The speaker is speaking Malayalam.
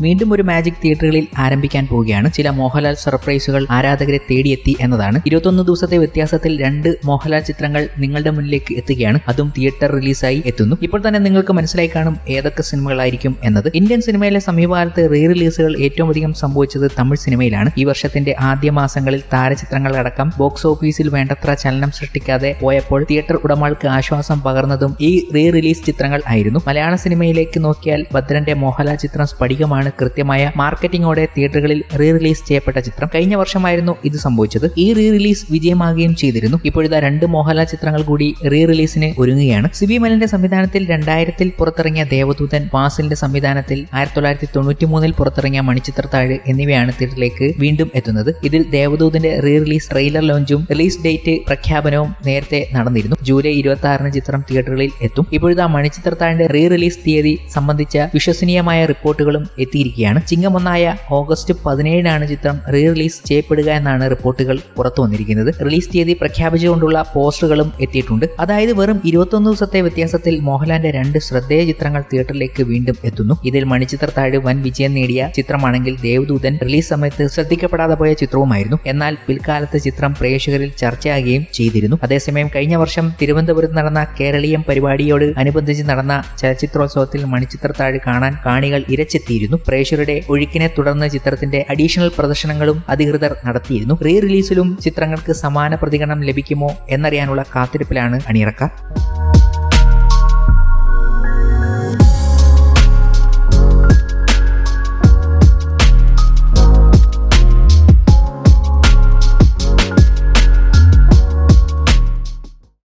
വീണ്ടും ഒരു മാജിക് തിയേറ്ററുകളിൽ ആരംഭിക്കാൻ പോവുകയാണ്. ചില മോഹൻലാൽ സർപ്രൈസുകൾ ആരാധകരെ തേടിയെത്തി എന്നതാണ്. ഇരുപത്തൊന്ന് ദിവസത്തെ വ്യത്യാസത്തിൽ രണ്ട് മോഹൻലാൽ ചിത്രങ്ങൾ നിങ്ങളുടെ മുന്നിലേക്ക് എത്തുകയാണ്. അതും തിയേറ്റർ റിലീസായി എത്തുന്നു. ഇപ്പോൾ തന്നെ നിങ്ങൾക്ക് മനസ്സിലായി കാണും ഏതൊക്കെ സിനിമകളായിരിക്കും എന്നത്. ഇന്ത്യൻ സിനിമയിലെ സമീപകാലത്ത് റീ റിലീസുകൾ ഏറ്റവും അധികം സംഭവിച്ചത് തമിഴ് സിനിമയിലാണ്. ഈ വർഷത്തിന്റെ ആദ്യ മാസങ്ങളിൽ താരചിത്രങ്ങൾ താരചിത്രങ്ങളടക്കം ബോക്സ് ഓഫീസിൽ വേണ്ടത്ര ചലനം സൃഷ്ടിക്കാതെ പോയപ്പോൾ തിയേറ്റർ ഉടമകൾക്ക് ആശ്വാസം പകർന്നതും ഈ റീ റിലീസ് ചിത്രങ്ങൾ ആയിരുന്നു. മലയാള സിനിമയിലേക്ക് നോക്കിയാൽ ഭദ്രന്റെ മോഹൻലാൽ ചിത്രം സ്ഫടികമാണ് കൃത്യമായ മാർക്കറ്റിംഗോടെ തിയേറ്ററുകളിൽ റീ റിലീസ് ചെയ്യപ്പെട്ട ചിത്രം. കഴിഞ്ഞ വർഷമായിരുന്നു ഇത് സംഭവിച്ചത്. ഈ റീ റിലീസ് വിജയമാകുകയും ചെയ്തിരുന്നു. ഇപ്പോഴിതാ രണ്ട് മോഹൻലാൽ ചിത്രങ്ങൾ കൂടി റീ റിലീസിന് ഒരുങ്ങുകയാണ്. സിബി മലിന്റെ സംവിധാനത്തിൽ രണ്ടായിരത്തിൽ പുറത്തിറങ്ങിയ ദേവദൂതൻ വാസിലിന്റെ സംവിധാനത്തിൽ ആയിരത്തി തൊള്ളായിരത്തി തൊണ്ണൂറ്റി മൂന്നിൽ പുറത്തിറങ്ങിയ മണിച്ചിത്രത്താഴ് എന്നിവയാണ് തിയേറ്ററിലേക്ക് വീണ്ടും എത്തുന്നത്. ഇതിൽ ദേവദൂതന്റെ റീ റിലീസ് ട്രെയിലർ ലോഞ്ചും റിലീസ് ഡേറ്റ് പ്രഖ്യാപനവും നേരത്തെ നടന്നിരുന്നു. ജൂലൈ ഇരുപത്തി ആറിന് ചിത്രം തിയേറ്ററുകളിൽ എത്തും. ഇപ്പോഴത്തെ മണിച്ചിത്രത്താഴിന്റെ റീ റിലീസ് തീയതി സംബന്ധിച്ച വിശ്വസനീയമായ റിപ്പോർട്ടുകളും എത്തിയിരിക്കുകയാണ് ചിങ്ങമൊന്നായ ഓഗസ്റ്റ് പതിനേഴിനാണ് ചിത്രം റീ റിലീസ് ചെയ്യപ്പെടുക എന്നാണ് റിപ്പോർട്ടുകൾ പുറത്തു വന്നിരിക്കുന്നത്. റിലീസ് തീയതി പ്രഖ്യാപിച്ചുകൊണ്ടുള്ള പോസ്റ്ററുകളും എത്തിയിട്ടുണ്ട്. അതായത് വെറും ഇരുപത്തൊന്ന് ദിവസത്തെ വ്യത്യാസത്തിൽ മോഹൻലാലിന്റെ രണ്ട് ശ്രദ്ധേയ ചിത്രങ്ങൾ തിയേറ്ററിലേക്ക് വീണ്ടും എത്തുന്നു. ഇതിൽ മണിച്ചിത്ര താഴ് വൻ വിജയം നേടിയ ചിത്രമാണെങ്കിൽ ദേവദൂതൻ റിലീസ് സമയത്ത് ശ്രദ്ധിക്കപ്പെടാതെ പോയ ചിത്രവുമായിരുന്നു. എന്നാൽ പിൽക്കാലത്ത് ചിത്രം പ്രേക്ഷകരിൽ ചർച്ചയാകുകയും ചെയ്തിരുന്നു. അതേസമയം കഴിഞ്ഞ വർഷം തിരുവനന്തപുരത്ത് നടന്ന കേരളീയം പരിപാടിയോട് അനുബന്ധിച്ച് നടന്ന ചലച്ചിത്രോത്സവത്തിൽ മണിച്ചിത്ര താഴ് കാണാൻ കാണികൾ ഇരച്ചെത്തിയിരുന്നു. പ്രേക്ഷകരുടെ ഒഴുക്കിനെ തുടർന്ന് ചിത്രത്തിന്റെ അഡീഷണൽ പ്രദർശനങ്ങളും അധികൃതർ നടത്തിയിരുന്നു. റീ റിലീസിലും ചിത്രങ്ങൾക്ക് സമാന പ്രതികരണം ലഭിക്കുമോ എന്നറിയാനുള്ള കാത്തിരിപ്പിലാണ് അണിയറക്കാർ.